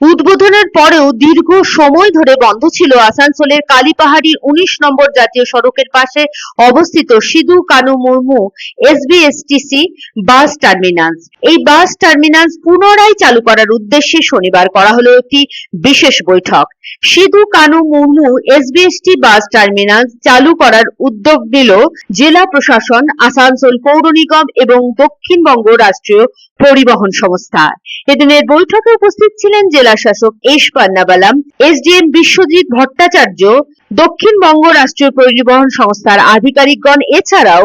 উদ্বোধনের পরেও দীর্ঘ সময় ধরে বন্ধ ছিল আসানসোলের কালীপাহাড়ির উনিশ নম্বর জাতীয় সড়কের পাশে অবস্থিত Sidhu Kanu Murmu SBSTC bus terminus. এই বাস টার্মিনাস পুনরায় চালু করার উদ্দেশ্যে শনিবার করা হলো একটি বিশেষ বৈঠক। Sidhu Kanu Murmu SBST bus terminus চালু করার উদ্যোগ নিল জেলা প্রশাসন, আসানসোল পৌর নিগম এবং দক্ষিণবঙ্গ রাষ্ট্রীয় পরিবহন সংস্থা। এদিনের বৈঠকে উপস্থিত ছিলেন জেলা শাসক এস পান্নাবালাম এসডিএম বিশ্বজিৎ ভট্টাচার্য দক্ষিণবঙ্গ রাষ্ট্রীয় পরিবহন সংস্থার আধিকারিকগণ, এছাড়াও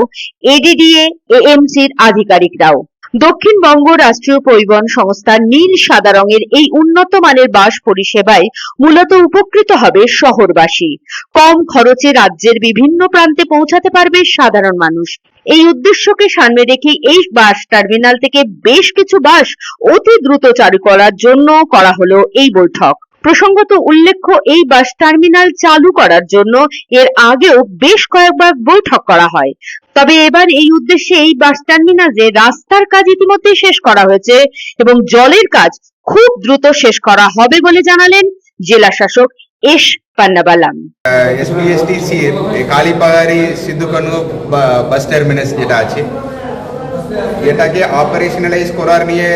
এডিডিএ, এএমসির আধিকারিকরাও। দক্ষিণবঙ্গ রাষ্ট্রীয় পরিবহন সংস্থার নীল সাদা রঙের এই উন্নত মানের বাস পরিষেবায় মূলত উপকৃত হবে শহরবাসী। কম খরচে রাজ্যের বিভিন্ন প্রান্তে পৌঁছাতে পারবে সাধারণ মানুষ। এই উদ্দেশ্যকে সামনে রেখে এই বাস টার্মিনাল থেকে বেশ কিছু বাস অতি দ্রুত চালু করার জন্য করা হলো এই বৈঠক। প্রসঙ্গত উল্লেখ্য, এই বাস টার্মিনাল চালু করার জন্য এর আগেও বেশ কয়েকবার বৈঠক করা হয়। তবে এবার এই উদ্দেশ্যে এই বাস টার্মিনালে রাস্তার কাজ ইতিমধ্যে শেষ করা হয়েছে এবং জলের কাজ খুব দ্রুত শেষ করা হবে বলে জানালেন জেলা শাসক S Pannabalam. Kalipahari Sidhukanu bus terminus যেটা আছে, এটাকে অপারেশনালাইজ করার নিয়ে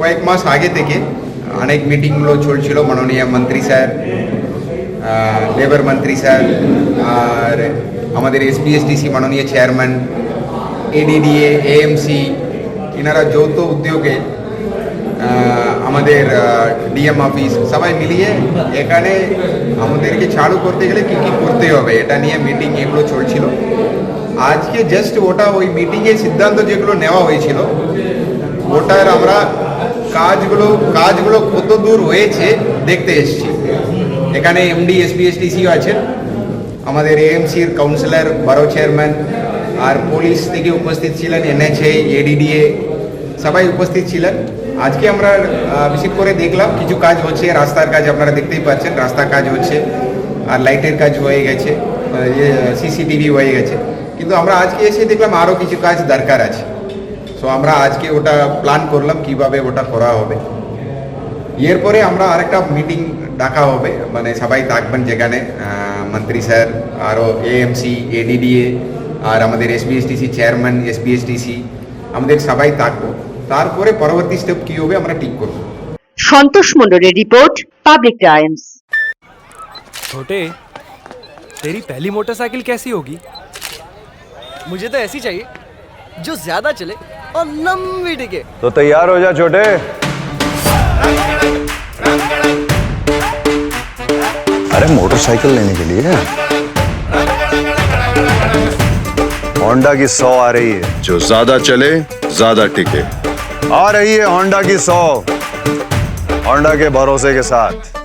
কয়েক মাস আগে থেকে অনেক মিটিংগুলো চলছিল, মাননীয় মন্ত্রী স্যার লেবার মন্ত্রী স্যার, আর আমাদের এসবিএসটিসি মাননীয় চেয়ারম্যান এডিডিএ এএমসি এনারা যৌথ উদ্যোগে আমাদের ডিএম অফিস সবাই মিলিয়ে এখানে আমাদেরকে চালু করতে গেলে কি কি করতে হবে, এটা নিয়ে মিটিং এগুলো চলছিল। আজকে জাস্ট ওটা ওই মিটিংয়ে সিদ্ধান্ত যেগুলো নেওয়া হয়েছিল, ওটার আমরা কাজগুলো কাজগুলো কত দূর হয়েছে দেখতে এসেছি। এখানে এমডি এসবিএসটিসিও আছেন। আমাদের এএমসির কাউন্সিলর বারো চেয়ারম্যান আর পুলিশ থেকে উপস্থিত ছিলেন এনএচএ এডিডিএ সবাই উপস্থিত ছিলেন। আজকে আমরা বিশেষ করে দেখলাম, কিছু কাজ হচ্ছে, রাস্তার কাজ আপনারা দেখতেই পাচ্ছেন, রাস্তার কাজ হচ্ছে, আর লাইটের কাজ হয়ে গেছে সিসিটিভি হয়ে গেছে। কিন্তু আমরা আজকে এসে দেখলাম আরও কিছু কাজ দরকার আছে। সো আমরা আজকে ওটা প্ল্যান করলাম কিভাবে ওটা করা হবে এরপরে আমরা আরেকটা মিটিং ডাকা হবে মানে সবাই থাকবেন যেখানে আহ, মন্ত্রী স্যার আরও এএমসি এডিডিএ আর আমাদের এসবিএসটিসি চেয়ারম্যান এসবিএসটিসি আমাদের সবাই থাকবো তারপরে পরবর্তী স্টেপ কী হবে আমরা ঠিক করবো সন্তোষ মন্ডলের রিপোর্ট পাবলিক টাইমস छोटे तेरी पहली मोटरसाइकिल कैसी होगी मुझे तो ऐसी चाहिए जो ज्यादा चले और लंबी टिके तो तैयार हो जा छोटे। अरे मोटरसाइकिल लेने के लिए। होंडा की सौ आ रही है। जो ज़्यादा चले ज़्यादा टिके। आ रही है होंडा की सौ। होंडा के भरोसे के साथ।